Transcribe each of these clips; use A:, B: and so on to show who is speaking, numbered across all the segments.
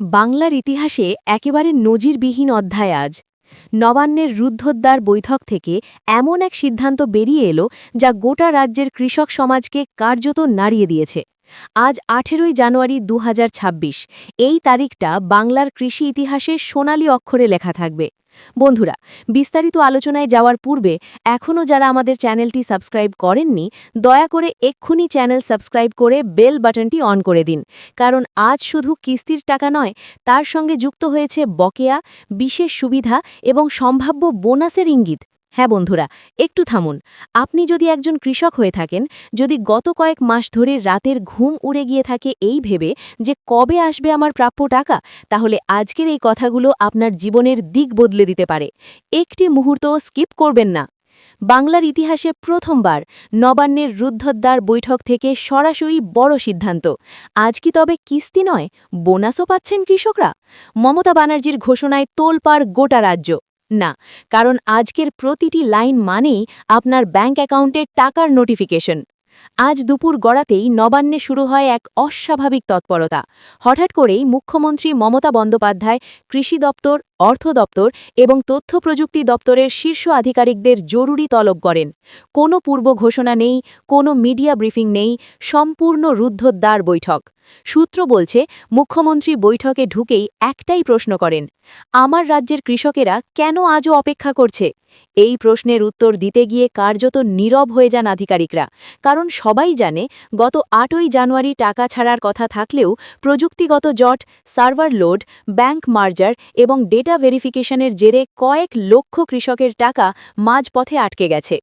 A: বাংলার ইতিহাসে একেবারে নজিরবিহীন অধ্যায় আজ। নবান্নের রুদ্ধদ্বার বৈঠক থেকে এমন এক সিদ্ধান্ত বেরিয়ে এলো যা গোটা রাজ্যের কৃষক সমাজকে কার্যত নাড়িয়ে দিয়েছে। আজ আঠেরোই জানুয়ারি দু হাজার ছাব্বিশ। এই তারিখটা বাংলার কৃষি ইতিহাসে সোনালি অক্ষরে লেখা থাকবে। বন্ধুরা, বিস্তারিত আলোচনায় যাওয়ার পূর্বে এখনও যারা আমাদের চ্যানেলটি সাবস্ক্রাইব করেননি, দয়া করে এক্ষুনি চ্যানেল সাবস্ক্রাইব করে বেল বাটনটি অন করে দিন। কারণ আজ শুধু কিস্তির টাকা নয়, তার সঙ্গে যুক্ত হয়েছে বকেয়া, বিশেষ সুবিধা এবং সম্ভাব্য বোনাসের ইঙ্গিত। হ্যাঁ বন্ধুরা, একটু থামুন। আপনি যদি একজন কৃষক হয়ে থাকেন, যদি গত কয়েক মাস ধরে রাতের ঘুম উড়ে গিয়ে থাকে এই ভেবে যে কবে আসবে আমার প্রাপ্য টাকা, তাহলে আজকের এই কথাগুলো আপনার জীবনের দিক বদলে দিতে পারে। একটি মুহূর্ত স্কিপ করবেন না। বাংলার ইতিহাসে প্রথমবার নবান্নের রুদ্ধদ্বার বৈঠক থেকে সরাসরি বড় সিদ্ধান্ত। আজ কি তবে কিস্তি নয়, বোনাসও পাচ্ছেন কৃষকরা? মমতা ব্যানার্জির ঘোষণায় তোলপাড় গোটা রাজ্য। না, কারণ আজকের প্রতিটি লাইন মানেই আপনার ব্যাঙ্ক অ্যাকাউন্টের টাকার নোটিফিকেশন। আজ দুপুর গড়াতেই নবান্নে শুরু হয় এক অস্বাভাবিক তৎপরতা। হঠাৎ করেই মুখ্যমন্ত্রী মমতা বন্দ্যোপাধ্যায় কৃষি দপ্তর অর্থ দপ্তর এবং তথ্য প্রযুক্তি দপ্তরের শীর্ষ আধিকারিকদের জরুরি তলব করেন। কোনো পূর্ব ঘোষণা নেই, কোনো মিডিয়া ব্রিফিং নেই, সম্পূর্ণ রুদ্ধদ্বার বৈঠক। সূত্র বলছে, মুখ্যমন্ত্রী বৈঠকে ঢুকেই একটাই প্রশ্ন করেন, আমার রাজ্যের কৃষকেরা কেন আজও অপেক্ষা করছে? এই প্রশ্নের উত্তর দিতে গিয়ে কার্যত নীরব হয়ে যান আধিকারিকরা, কারণ সবাই জানে, গত আটই জানুয়ারি টাকা ছাড়ার কথা থাকলেও প্রযুক্তিগত জট, সার্ভার লোড, ব্যাংক মার্জার এবং ডেটা ভেরিফিকেশনের জেরে কয়েক লক্ষ কৃষকের টাকা মাঝপথে আটকে গেছে।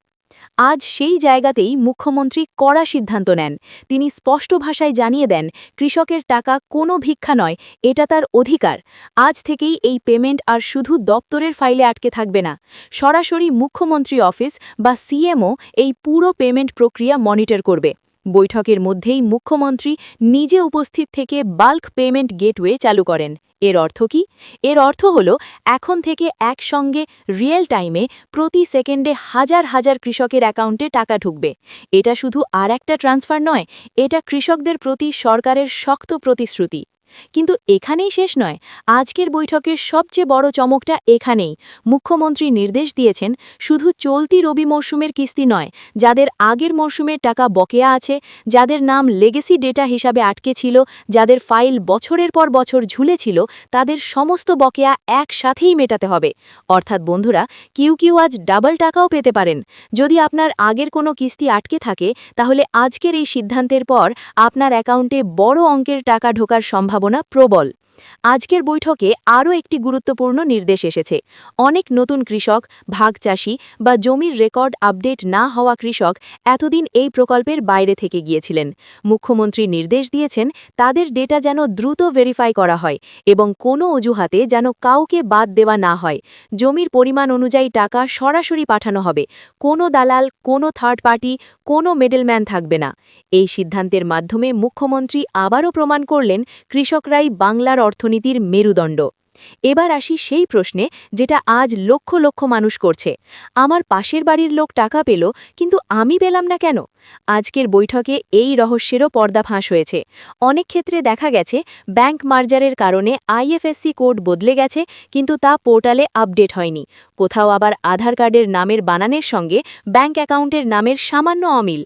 A: আজ সেই জায়গাতেই মুখ্যমন্ত্রী কড়া সিদ্ধান্ত নেন। তিনি স্পষ্ট ভাষায় জানিয়ে দেন, কৃষকের টাকা কোনো ভিক্ষা নয়, এটা তার অধিকার। আজ থেকেই এই পেমেন্ট আর শুধু দপ্তরের ফাইলে আটকে থাকবে না। সরাসরি মুখ্যমন্ত্রী অফিস বা সিএমও এই পুরো পেমেন্ট প্রক্রিয়া মনিটর করবে। বৈঠকের মধ্যেই মুখ্যমন্ত্রী নিজে উপস্থিত থেকে বাল্ক পেমেন্ট গেটওয়ে চালু করেন। এর অর্থ কি? এর অর্থ হল, এখন থেকে একসঙ্গে রিয়েল টাইমে প্রতি সেকেন্ডে হাজার হাজার কৃষকের অ্যাকাউন্টে টাকা ঢুকবে। এটা শুধু আর একটা ট্রান্সফার নয়, এটা কৃষকদের প্রতি সরকারের শক্ত প্রতিশ্রুতি। কিন্তু এখানেই শেষ নয়। আজকের বৈঠকের সবচেয়ে বড় চমকটা এখানেই। মুখ্যমন্ত্রী নির্দেশ দিয়েছেন, শুধু চলতি রবি মরশুমের কিস্তি নয়, যাদের আগের মরশুমের টাকা বকেয়া আছে, যাদের নাম লেগেসি ডেটা হিসাবে আটকে ছিল, যাদের ফাইল বছরের পর বছর ঝুলেছিল তাদের সমস্ত বকেয়া একসাথেই মেটাতে হবে। অর্থাৎ বন্ধুরা, কিউ কিউ আজ ডাবল টাকাও পেতে পারেন। যদি আপনার আগের কোনো কিস্তি আটকে থাকে, তাহলে আজকের এই সিদ্ধান্তের পর আপনার অ্যাকাউন্টে বড় অঙ্কের টাকা ঢোকার সম্ভাবনা প্রবল। আজকের বৈঠকে আরও একটি গুরুত্বপূর্ণ নির্দেশ এসেছে। অনেক নতুন কৃষক ভাগ চাষি বা জমির রেকর্ড আপডেট না হওয়া কৃষক এতদিন এই প্রকল্পের বাইরে থেকে গিয়েছিলেন। মুখ্যমন্ত্রী নির্দেশ দিয়েছেন তাদের ডেটা যেন দ্রুত ভেরিফাই করা হয় এবং কোনো অজুহাতে যেন কাউকে বাদ দেওয়া না হয়। জমির পরিমাণ অনুযায়ী টাকা সরাসরি পাঠানো হবে। কোনো দালাল, কোনো থার্ড পার্টি কোনো মেডেলম্যান থাকবে না। এই সিদ্ধান্তের মাধ্যমে মুখ্যমন্ত্রী আবারও প্রমাণ করলেন কৃষকরাই বাংলার অর্থনীতির মেরুদণ্ড। এবার আসি সেই প্রশ্নে, যেটা আজ লক্ষ লক্ষ মানুষ করছে। আমার পাশের বাড়ির লোক টাকা পেল, কিন্তু আমি পেলাম না কেন? আজকের বৈঠকে এই রহস্যেরও পর্দাফাঁস হয়েছে। অনেক ক্ষেত্রে দেখা গেছে, ব্যাংক মার্জারের কারণে আইএফএসসি কোড বদলে গেছে, কিন্তু তা পোর্টালে আপডেট হয়নি। কোথাও আবার আধার কার্ডের নামের বানানের সঙ্গে ব্যাংক অ্যাকাউন্টের নামের সামান্য অমিল।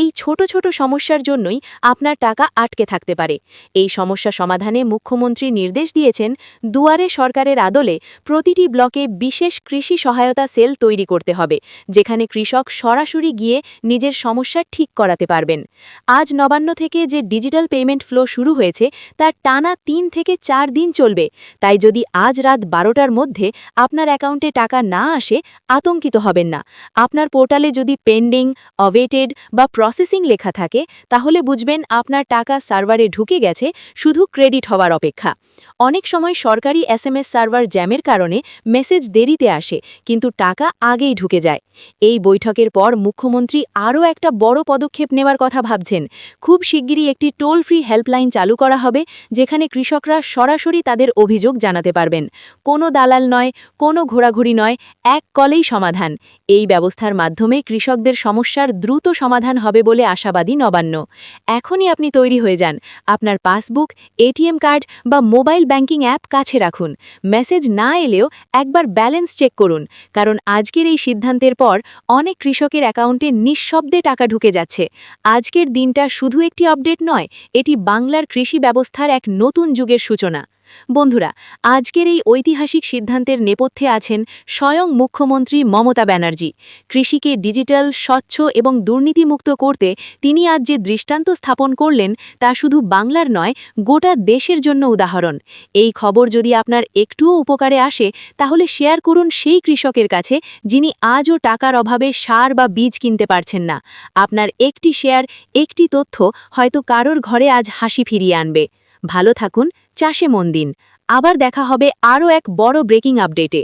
A: এই ছোট ছোট সমস্যার জন্যই আপনার টাকা আটকে থাকতে পারে। এই সমস্যা সমাধানে মুখ্যমন্ত্রী নির্দেশ দিয়েছেন, দুয়ারে সরকারের আদলে প্রতিটি ব্লকে বিশেষ কৃষি সহায়তা সেল তৈরি করতে হবে, যেখানে কৃষক সরাসরি গিয়ে নিজের সমস্যা ঠিক করাতে পারবেন। আজ নবান্ন থেকে যে ডিজিটাল পেমেন্ট ফ্লো শুরু হয়েছে, তার টানা তিন থেকে চার দিন চলবে। তাই যদি আজ রাত বারোটার মধ্যে আপনার অ্যাকাউন্টে টাকা না আসে, আতঙ্কিত হবেন না। আপনার পোর্টালে যদি পেন্ডিং অওয়েটেড বা প্রসেসিং লেখা থাকে, তাহলে বুঝবেন আপনার টাকা সার্ভারে ঢুকে গেছে, শুধু ক্রেডিট হওয়ার অপেক্ষা। অনেক সময় সরকারি এসএমএস সার্ভার জ্যামের কারণে মেসেজ দেরিতে আসে, কিন্তু টাকা আগেই ঢুকে যায়। এই বৈঠকের পর মুখ্যমন্ত্রী আরও একটা বড় পদক্ষেপ নেওয়ার কথা ভাবছেন। খুব শিগগিরই একটি টোল ফ্রি হেল্পলাইন চালু করা হবে, যেখানে কৃষকরা সরাসরি তাদের অভিযোগ জানাতে পারবেন। কোনো দালাল নয়, কোনো ঘোরাঘুরি নয়, এক কলেই সমাধান। এই ব্যবস্থার মাধ্যমে কৃষকদের সমস্যার দ্রুত সমাধান হবে বলে আশাবাদী নবান্ন। এখনই আপনি তৈরি হয়ে যান। আপনার পাসবুক, এটিএম কার্ড বা মোবাইল ব্যাংকিং অ্যাপ কাছে রাখুন। মেসেজ না এলেও একবার ব্যালেন্স চেক করুন, কারণ আজকের এই সিদ্ধান্তের পর অনেক কৃষকের অ্যাকাউন্টে নিঃশব্দে টাকা ঢুকে যাচ্ছে। আজকের দিনটা শুধু একটি আপডেট নয়, এটি বাংলার কৃষি ব্যবস্থার এক নতুন যুগের সূচনা। বন্ধুরা, আজকের এই ঐতিহাসিক সিদ্ধান্তের নেপথ্যে আছেন স্বয়ং মুখ্যমন্ত্রী মমতা ব্যানার্জি। কৃষিকে ডিজিটাল, স্বচ্ছ এবং দুর্নীতিমুক্ত করতে তিনি আজ যে দৃষ্টান্ত স্থাপন করলেন, তা শুধু বাংলার নয়, গোটা দেশের জন্য উদাহরণ। এই খবর যদি আপনার একটুও উপকারে আসে, তাহলে শেয়ার করুন সেই কৃষকের কাছে, যিনি আজও টাকার অভাবে সার বা বীজ কিনতে পারছেন না। আপনার একটি শেয়ার, একটি তথ্য হয়তো কারোর ঘরে আজ হাসি ফিরিয়ে আনবে। ভালো থাকুন চাষে মন দিন। আবার দেখা হবে আরও এক বড় ব্রেকিং আপডেটে।